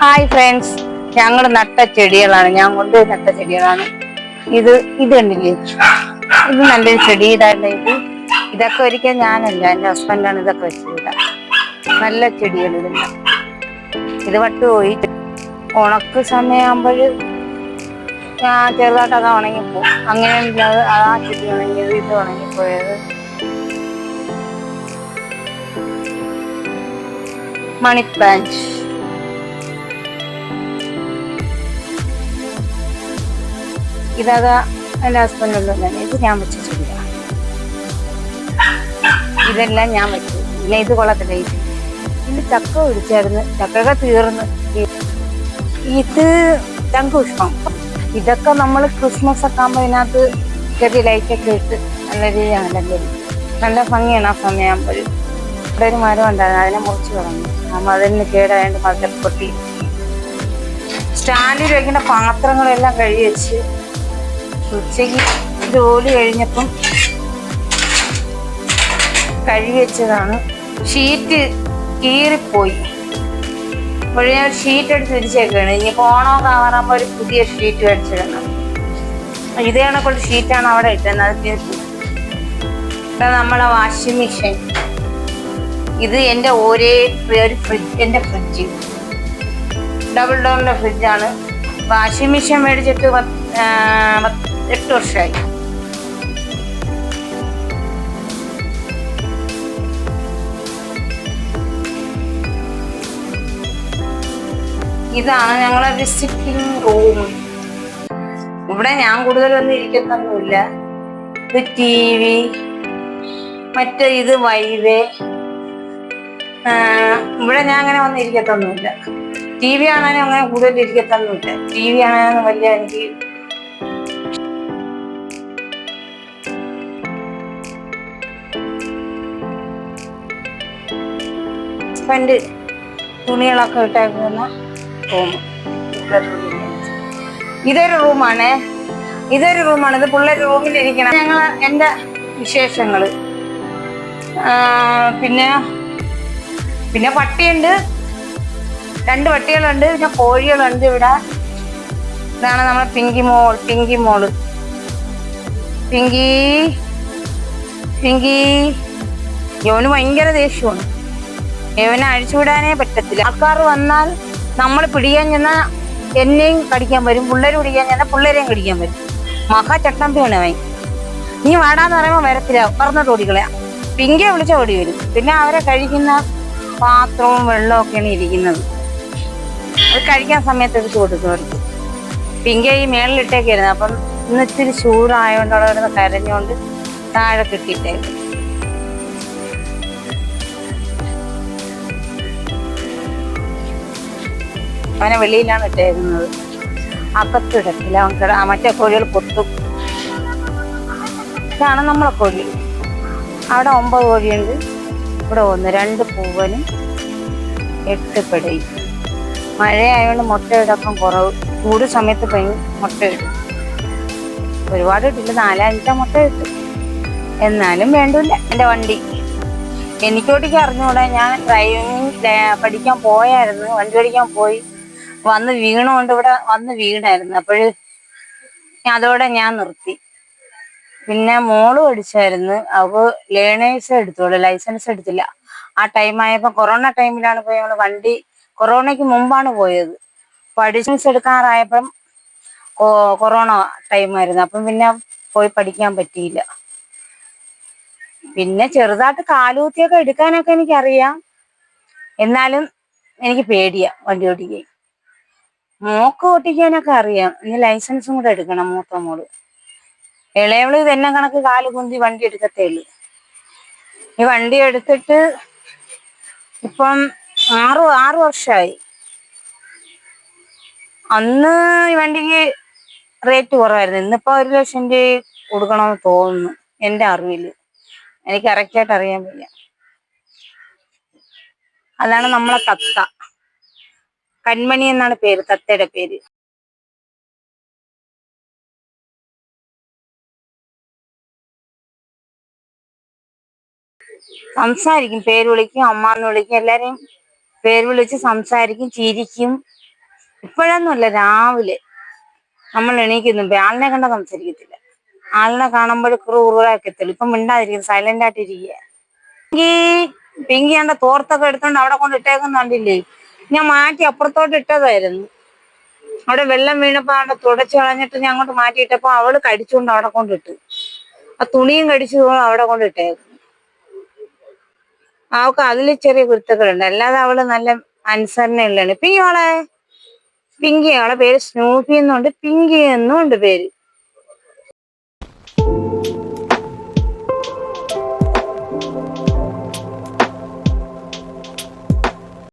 Hi friends ഞങ്ങൾ നട്ട ചെടികളാണ്. ഞാൻ കൊണ്ടുപോയി നട്ട ചെടികളാണ്. ഇത് ഇത് കണ്ടില്ലേ? ഇത് നല്ലൊരു ചെടി. ഇതായിട്ട് ഇത്. ഇതൊക്കെ ഒരിക്കൽ ഞാനല്ല എന്റെ ഹസ്ബൻഡാണ് ഇതൊക്കെ വെച്ചത് നല്ല ചെടികൾ ഇതില്ല ഇത് വട്ടുപോയി. ഉണക്ക് സമയമാകുമ്പോൾ ഞാൻ ചെറുതായിട്ടൊക്കെ ഉണങ്ങിപ്പോ അങ്ങനെ ഇല്ലാതെ ആ ചെടി ഉണങ്ങിയത് ഇത് ഉണങ്ങിപ്പോയത്. മണി ബാഞ്ച് ഇതാകാ എന്റെ ഹസ്ബൻഡുള്ള ഇത് ഞാൻ വെച്ച ഇതെല്ലാം ഞാൻ വെച്ചു പിന്നെ ഇത് കൊള്ളത്തില്ല. ഇത് ഇതിൽ ചക്ക പിടിച്ചായിരുന്നു തീർന്ന്. ഇത് ചങ്കുഷ്ണം ഇതൊക്കെ നമ്മൾ ക്രിസ്മസ് ഒക്കെ ആകുമ്പോൾ ഇതിനകത്ത് ചെറിയ ലൈറ്റൊക്കെ ഇട്ട് നല്ല രീതിയാണ് നല്ല ഭംഗിയാണ് ആ ഇവിടെ ഒരു മരം ഉണ്ടായിരുന്നു. അതിനെ മുറിച്ചു കളഞ്ഞു. ആ മതിലിന് കേടായതുകൊണ്ട് മതിൽ പൊട്ടി. സ്റ്റാൻഡിൽ വെക്കുന്ന പാത്രങ്ങളെല്ലാം കഴുകി വെച്ച് ഉച്ചയ്ക്ക് ജോലി കഴിഞ്ഞപ്പം കഴുകി വെച്ചതാണ്. ഷീറ്റ് കീറിപ്പോയി. അപ്പോഴും ഞാൻ ഷീറ്റ് എടുത്ത് തിരിച്ചേക്കാണ് ഇനി പോണോ ആവാറാകുമ്പോൾ ഒരു പുതിയ ഷീറ്റ് മേടിച്ചിടണം. ഇതേ കണക്കുള്ള ഷീറ്റാണ് അവിടെ ഇട്ടത്. അത് നമ്മളെ വാഷിംഗ് മെഷീൻ. ഇത് എന്റെ ഒരേ ഒരു ഫ്രിഡ്ജ് എന്റെ ഫ്രിഡ്ജ്. ഡബിൾ ഡോറിന്റെ ഫ്രിഡ്ജാണ് വാഷിംഗ് മെഷീൻ മേടിച്ചിട്ട് എട്ട് വർഷമായി. ഇതാണ് ഞങ്ങളെ വിസിറ്റിംഗ് റൂം ഇവിടെ ഞാൻ കൂടുതലൊന്നും ഇരിക്കുന്നൊന്നുമില്ല ഇത് ടി വി മറ്റേ ഇത് വൈവേ ഇവിടെ ഞാൻ അങ്ങനെ വന്ന് ഇരിക്കത്തൊന്നുമില്ല. ടി വി ആണെങ്കിലും അങ്ങനെ കൂടുതൽ ഇരിക്കത്തൊന്നുമില്ല. ടി വി ആണെങ്കിലും വലിയ എനിക്ക് ഹസ്ബൻഡ് തുണികളൊക്കെ ഇട്ടേക്കുന്ന ഇതൊരു റൂമാണ് ഇതൊരു റൂമാണ് ഇത് പിള്ളേർ റൂമിലിരിക്കണം ഞങ്ങൾ എന്റെ വിശേഷങ്ങൾ പിന്നെ പിന്നെ പട്ടിയുണ്ട് രണ്ട് പട്ടികളുണ്ട് പിന്നെ കോഴികളുണ്ട് ഇവിടെ. ഇതാണ് നമ്മളെ പിങ്കി മോൾ പിങ്കി മോൾ. പിങ്കി പിങ്കി. യോന് ഭയങ്കര ദേഷ്യമാണ്. ഇവനെ അഴിച്ചുവിടാനേ പറ്റത്തില്ല. ആൾക്കാർ വന്നാൽ നമ്മൾ പിടിക്കാൻ ചെന്നാൽ എന്നെയും കടിക്കാൻ വരും. പിള്ളേർ പിടിക്കാൻ ചെന്നാൽ പിള്ളേരെയും കടിക്കാൻ വരും. മഹാ ചട്ടമ്പിയാണ് അവൻ. നീ വാടാന്ന് പറയുമ്പോൾ വരത്തില്ല. പറഞ്ഞിട്ട് ഓടിക്കളയാ പിങ്കിയെ വിളിച്ച ഓടി വരും. പിന്നെ അവരെ കഴിക്കുന്ന പാത്രവും വെള്ളവും ഒക്കെയാണ് ഇരിക്കുന്നത്. അത് കഴിക്കാൻ സമയത്ത് എടുത്ത് കൊടുക്കും അവർക്ക് പിങ്ക ഈ മേളിലിട്ടേക്കായിരുന്നു. അപ്പം ഇന്ന് ഇച്ചിരി ചൂടായതുകൊണ്ട് അവിടെ കിടന്ന് കരഞ്ഞുകൊണ്ട് താഴെ കിട്ടിയിട്ടേക്കും അവനെ വെളിയിലാണ് ഇട്ടേക്കുന്നത്. അകത്തിടത്തില്ല അവൻ മറ്റേ കോഴികൾ പൊത്തും. ഇതാണ് നമ്മളെ കോഴി. അവിടെ ഒമ്പത് കോഴിയുണ്ട്. ഇവിടെ ഒന്ന് രണ്ട് പൂവനും എട്ട് പെടയും. മഴയായതുകൊണ്ട് മുട്ടയിടക്കം കുറവ്. ചൂട് സമയത്ത് ഭയങ്കര മുട്ടയിടും ഒരുപാട് ഇട്ടില്ല നാലഞ്ചാ മുട്ട കിട്ടും എന്നാലും വേണ്ടില്ല. എന്റെ വണ്ടി. എനിക്കോട്ടേക്ക് അറിഞ്ഞുകൂടെ ഞാൻ ഡ്രൈവിംഗ് പഠിക്കാൻ പോയായിരുന്നു. വണ്ടി പഠിക്കാൻ പോയി. വന്ന് വീണുകൊണ്ട് ഇവിടെ വന്ന് വീണായിരുന്നു. അപ്പോഴ് അതോടെ ഞാൻ നിർത്തി. പിന്നെ മോൾ പഠിച്ചായിരുന്നു. അവ ലേണേഴ്സ് എടുത്തോളൂ ലൈസൻസ് എടുത്തില്ല. ആ ടൈം ആയപ്പോ കൊറോണ ടൈമിലാണ് പോയി നമ്മൾ വണ്ടി കൊറോണയ്ക്ക് മുമ്പാണ് പോയത്. പഠിച്ചൻസ് എടുക്കാറായപ്പം കൊറോണ ടൈമായിരുന്നു അപ്പം പിന്നെ പോയി പഠിക്കാൻ പറ്റിയില്ല. പിന്നെ ചെറുതായിട്ട് കാലൂത്തിയൊക്കെ എടുക്കാനൊക്കെ എനിക്കറിയാം. എന്നാലും എനിക്ക് പേടിയാ വണ്ടി ഓടിക്കാൻ. മോക്ക് ഓട്ടിക്കാനൊക്കെ അറിയാം. ഇനി ലൈസൻസും കൂടെ എടുക്കണം മൂത്ത മോൾ. ഇളയവൾ തന്നെ കണക്ക് കാൽ കുന്തി വണ്ടി എടുക്കത്തേ ഉള്ളു. ഈ വണ്ടി എടുത്തിട്ട് ഇപ്പം ആറ് ആറ് വർഷമായി അന്ന് ഈ വണ്ടിക്ക് റേറ്റ് കുറവായിരുന്നു. ഇന്നിപ്പോ ഒരു ലക്ഷം രൂപ കൊടുക്കണമെന്ന് തോന്നുന്നു എന്റെ അറിവിൽ എനിക്ക് കറക്റ്റായിട്ട് അറിയാൻ വയ്യ. അതാണ് നമ്മളെ തത്ത. കൺമണി എന്നാണ് പേര് തത്തയുടെ പേര്. സംസാരിക്കും. പേര് വിളിക്കും അമ്മാന്ന് വിളിക്കും എല്ലാരെയും പേര് വിളിച്ച് സംസാരിക്കും ചിരിക്കും. ഇപ്പോഴൊന്നുമല്ല രാവിലെ നമ്മൾ എണീക്കുന്നു. ആളിനെ കണ്ട സംസാരിക്കത്തില്ല. ആളിനെ കാണുമ്പോൾ ക്രൂറാക്കത്തില്ല ഇപ്പം മിണ്ടാതിരിക്കും സൈലന്റ് ആയിട്ട് ഇരിക്കുക പിങ്കി എന്റെ തോർത്തൊക്കെ എടുത്തോണ്ട് അവിടെ കൊണ്ട് ഇട്ടേക്കുന്ന കണ്ടില്ലേ? ഞാൻ മാറ്റി അപ്പുറത്തോട്ട് ഇട്ടതായിരുന്നു. അവിടെ വെള്ളം വീണപ്പോ അവിടെ തുടച്ചു കളഞ്ഞിട്ട് ഞാൻ അങ്ങോട്ട് മാറ്റിയിട്ടപ്പോ അവൾ കടിച്ചുകൊണ്ട് അവിടെ കൊണ്ടിട്ട് ആ തുണിയും കടിച്ചു അവിടെ കൊണ്ടിട്ടേക്കും അവക്ക് അതിൽ ചെറിയ കുരുത്തുക്കളുണ്ട് അല്ലാതെ അവൾ നല്ല അനുസരണയുള്ളതാണ്. പിന്നെ അവളെ പിങ്കി അവളെ പേര് സ്നൂഫി എന്നുണ്ട്. പിങ്കി എന്നുണ്ട് പേര്.